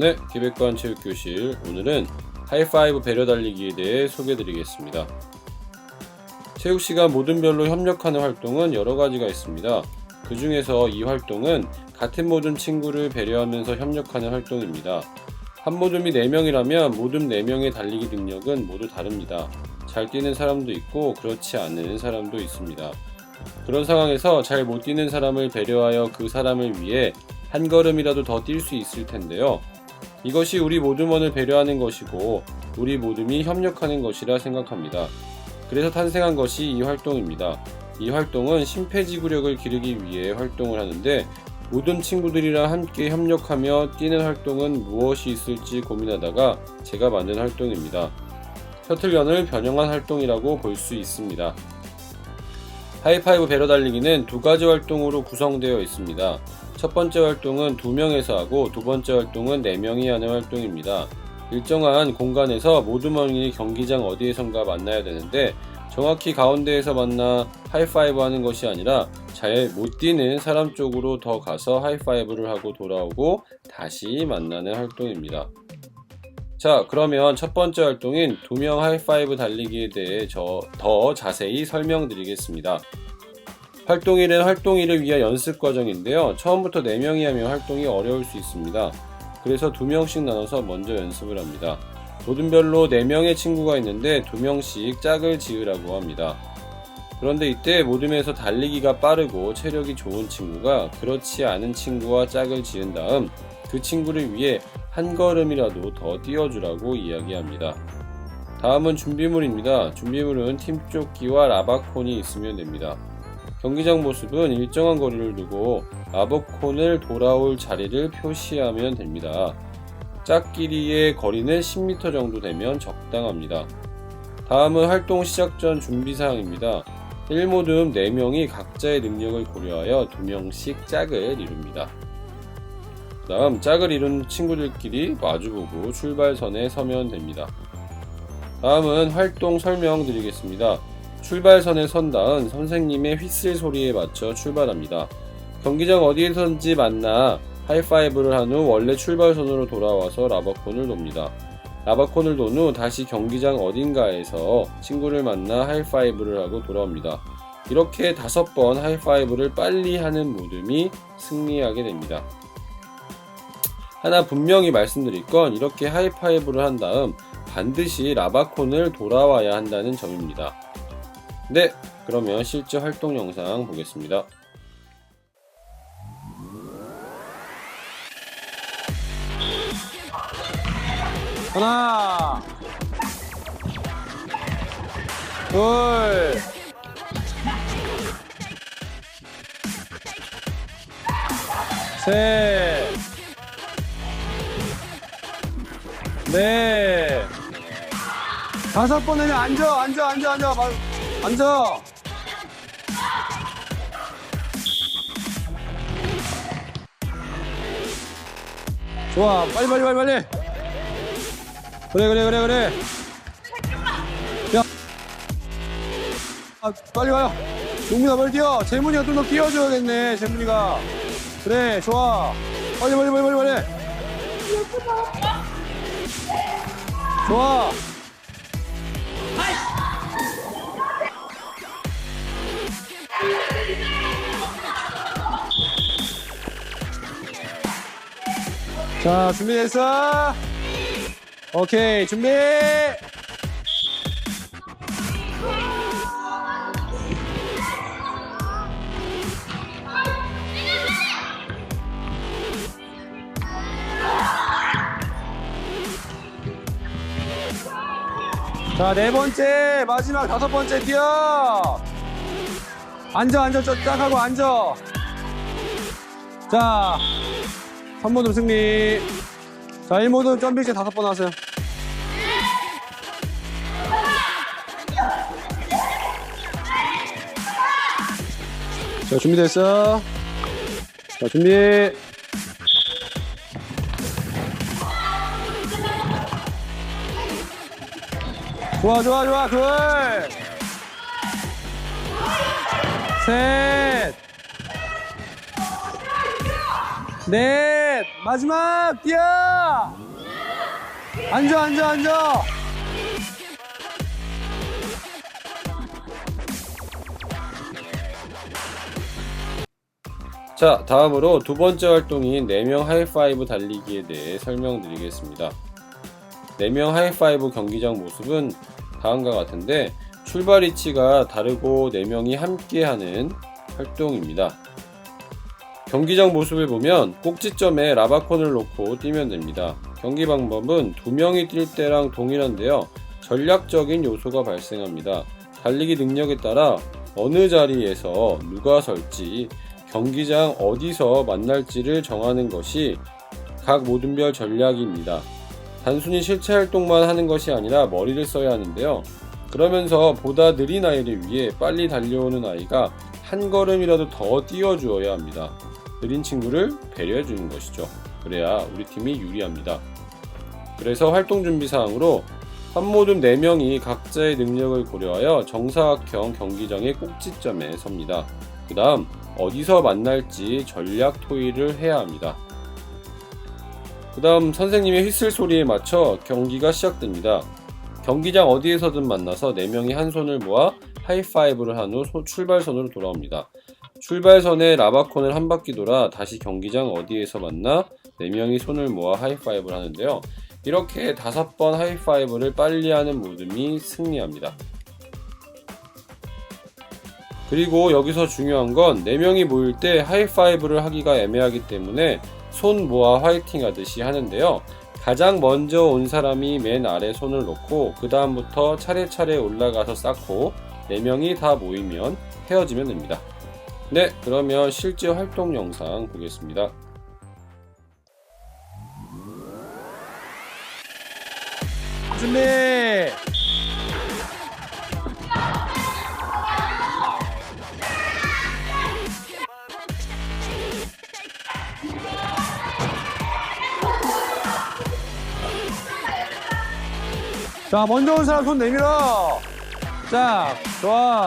네, 기백관 체육교실 오늘은 하이파이브 배려 달리기에 대해 소개드리겠습니다. 체육 시간 모든 별로 협력하는 활동은 여러 가지가 있습니다. 그 중에서 이 활동은 같은 모든 친구를 배려하면서 협력하는 활동입니다. 한 모둠이 4명이라면 모둠 4명의 달리기 능력은 모두 다릅니다. 잘 뛰는 사람도 있고 그렇지 않은 사람도 있습니다. 그런 상황에서 잘 못 뛰는 사람을 배려하여 그 사람을 위해 한 걸음이라도 더 뛸 수 있을 텐데요. 이것이 우리 모둠원을 배려하는 것이고 우리 모둠이 협력하는 것이라 생각합니다. 그래서 탄생한 것이 이 활동입니다. 이 활동은 심폐지구력을 기르기 위해 활동을 하는데 모든 친구들이랑 함께 협력하며 뛰는 활동은 무엇이 있을지 고민하다가 제가 만든 활동입니다. 셔틀런을 변형한 활동이라고 볼 수 있습니다. 하이파이브 배러 달리기는 두 가지 활동으로 구성되어 있습니다. 첫 번째 활동은 두 명에서 하고 두 번째 활동은 네 명이 하는 활동입니다. 일정한 공간에서 모든 원인이 경기장 어디에선가 만나야 되는데 정확히 가운데에서 만나 하이파이브 하는 것이 아니라 잘 못 뛰는 사람 쪽으로 더 가서 하이파이브를 하고 돌아오고 다시 만나는 활동입니다. 자, 그러면 첫 번째 활동인 두 명 하이파이브 달리기에 대해 저 더 자세히 설명드리겠습니다. 활동일은 활동일을 위한 연습 과정인데요. 처음부터 4명이 하면 활동이 어려울 수 있습니다. 그래서 2명씩 나눠서 먼저 연습을 합니다. 모든별로 4명의 친구가 있는데 2명씩 짝을 지으라고 합니다. 그런데 이때 모둠에서 달리기가 빠르고 체력이 좋은 친구가 그렇지 않은 친구와 짝을 지은 다음 그 친구를 위해 한 걸음이라도 더 뛰어주라고 이야기합니다. 다음은 준비물입니다. 준비물은 팀조끼와 라바콘이 있으면 됩니다. 경기장 모습은 일정한 거리를 두고 라바콘을 돌아올 자리를 표시하면 됩니다. 짝끼리의 거리는 10m 정도 되면 적당합니다. 다음은 활동 시작 전 준비사항입니다. 1모듬 4명이 각자의 능력을 고려하여 2명씩 짝을 이룹니다. 다음 짝을 이룬 친구들끼리 마주보고 출발선에 서면 됩니다. 다음은 활동 설명 드리겠습니다. 출발선에 선 다음 선생님의 휘슬 소리에 맞춰 출발합니다. 경기장 어디에선지 만나 하이파이브를 한 후 원래 출발선으로 돌아와서 라바콘을 돕니다. 라바콘을 돈 후 다시 경기장 어딘가에서 친구를 만나 하이파이브를 하고 돌아옵니다. 이렇게 다섯 번 하이파이브를 빨리 하는 모둠이 승리하게 됩니다. 하나 분명히 말씀드릴 건 이렇게 하이파이브를 한 다음 반드시 라바콘을 돌아와야 한다는 점입니다. 네, 그러면 실제 활동 영상 보겠습니다. 하나, 둘, 셋, 넷, 다섯 번 내면 앉아, 앉아, 앉아, 앉아, 마- 앉아. 좋아, 빨리, 빨리, 빨리, 빨리. 그래 그래 그래 그래. 야. 아, 빨리 가요. 용민아 빨리 뛰어. 재문이가 좀 더 뛰어줘야겠네 재문이가. 그래 좋아. 빨리 빨리 빨리 빨리 빨리. 좋아 자 준비됐어? 오케이 준비! 자 네 번째 마지막 다섯 번째 뛰어! 앉아 앉아 쫙 하고 앉아! 자 3모듬 승리. 자 1모듬 점핑제 다섯 번 하세요. 자 준비됐어 자 준비. 좋아 좋아 좋아. 굿 셋, 넷, 셋 마지막 뛰어 앉아 앉아 앉아 자, 다음으로 두 번째 활동인 4명 하이파이브 달리기에 대해 설명드리겠습니다. 4명 하이파이브 경기장 모습은 다음과 같은데 출발 위치가 다르고 4명이 함께하는 활동입니다. 경기장 모습을 보면 꼭지점에 라바콘을 놓고 뛰면 됩니다. 경기 방법은 두 명이 뛸 때랑 동일한데요. 전략적인 요소가 발생합니다. 달리기 능력에 따라 어느 자리에서 누가 설지, 경기장 어디서 만날지를 정하는 것이 각 모든별 전략입니다. 단순히 실체 활동만 하는 것이 아니라 머리를 써야 하는데요. 그러면서 보다 느린 아이를 위해 빨리 달려오는 아이가 한 걸음이라도 더 뛰어주어야 합니다. 느린 친구를 배려해 주는 것이죠. 그래야 우리 팀이 유리합니다. 그래서 활동 준비 사항으로 한 모든 4명이 각자의 능력을 고려하여 정사각형 경기장의 꼭지점에 섭니다. 그 다음 어디서 만날지 전략 토의를 해야 합니다. 그 다음 선생님의 휘슬 소리에 맞춰 경기가 시작됩니다. 경기장 어디에서든 만나서 4명이 한 손을 모아 하이파이브를 한 후 출발선으로 돌아옵니다. 출발선에 라바콘을 한 바퀴 돌아 다시 경기장 어디에서 만나 4명이 손을 모아 하이파이브를 하는데요. 이렇게 다섯 번 하이파이브를 빨리 하는 모둠이 승리합니다. 그리고 여기서 중요한 건 4명이 모일 때 하이파이브를 하기가 애매하기 때문에 손 모아 화이팅 하듯이 하는데요. 가장 먼저 온 사람이 맨 아래 손을 놓고 그 다음부터 차례차례 올라가서 쌓고 4명이 다 모이면 헤어지면 됩니다. 네, 그러면 실제 활동 영상 보겠습니다. 준비! 자 먼저 온 사람 손 내밀어! 자 좋아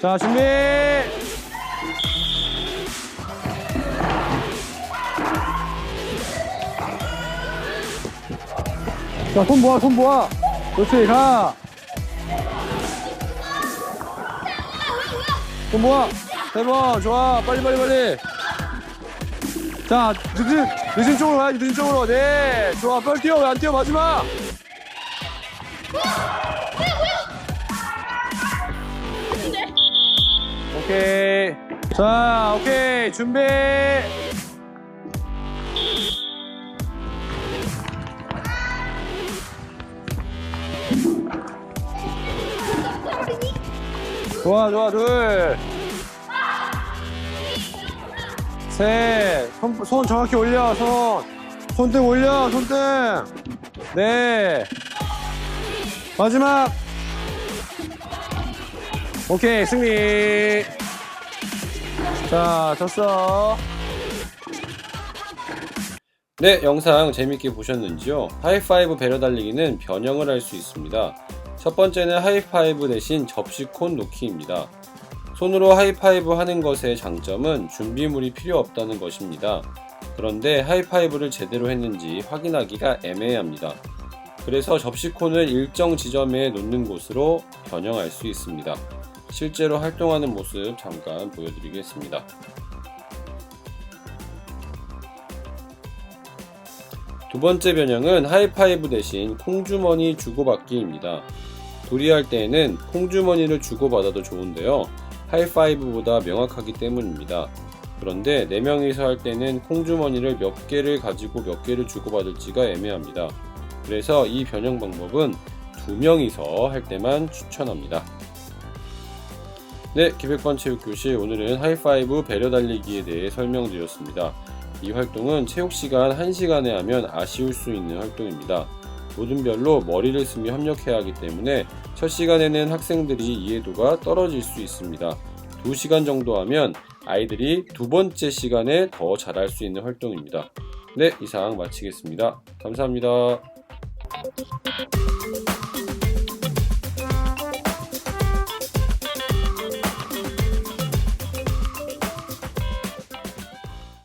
자 준비 자, 손 모아, 손 모아. 그렇지, 가. 손 모아. 세 번, 좋아. 빨리, 빨리, 빨리. 자, 늦은, 늦은 쪽으로 가야지, 늦은 쪽으로. 네. 좋아, 빨리 뛰어. 왜 안 뛰어, 마지막. 오케이. 자, 오케이. 준비. 좋아 좋아 둘 셋, 손, 손 정확히 올려, 손. 손등 올려, 손등. 네. 마지막. 오케이, 승리. 자, 졌어. 네, 영상 재밌게 보셨는지요? 하이파이브 배려 달리기는 변형을 할 수 있습니다. 첫 번째는 하이파이브 대신 접시콘 놓기입니다. 손으로 하이파이브 하는 것의 장점은 준비물이 필요 없다는 것입니다. 그런데 하이파이브를 제대로 했는지 확인하기가 애매합니다. 그래서 접시콘을 일정 지점에 놓는 곳으로 변형할 수 있습니다. 실제로 활동하는 모습 잠깐 보여드리겠습니다. 두 번째 변형은 하이파이브 대신 콩주머니 주고받기입니다. 둘이 할 때에는 콩주머니를 주고받아도 좋은데요. 하이파이브보다 명확하기 때문입니다. 그런데 4명이서 할 때는 콩주머니를 몇 개를 가지고 몇 개를 주고받을지가 애매합니다. 그래서 이 변형 방법은 2명이서 할 때만 추천합니다. 네, 기백반 체육교실 오늘은 하이파이브 배려 달리기에 대해 설명드렸습니다. 이 활동은 체육 시간 1시간에 하면 아쉬울 수 있는 활동입니다. 모든 별로 머리를 쓰며 협력해야 하기 때문에 첫 시간에는 학생들이 이해도가 떨어질 수 있습니다. 2시간 정도 하면 아이들이 두 번째 시간에 더 잘할 수 있는 활동입니다. 네, 이상 마치겠습니다. 감사합니다.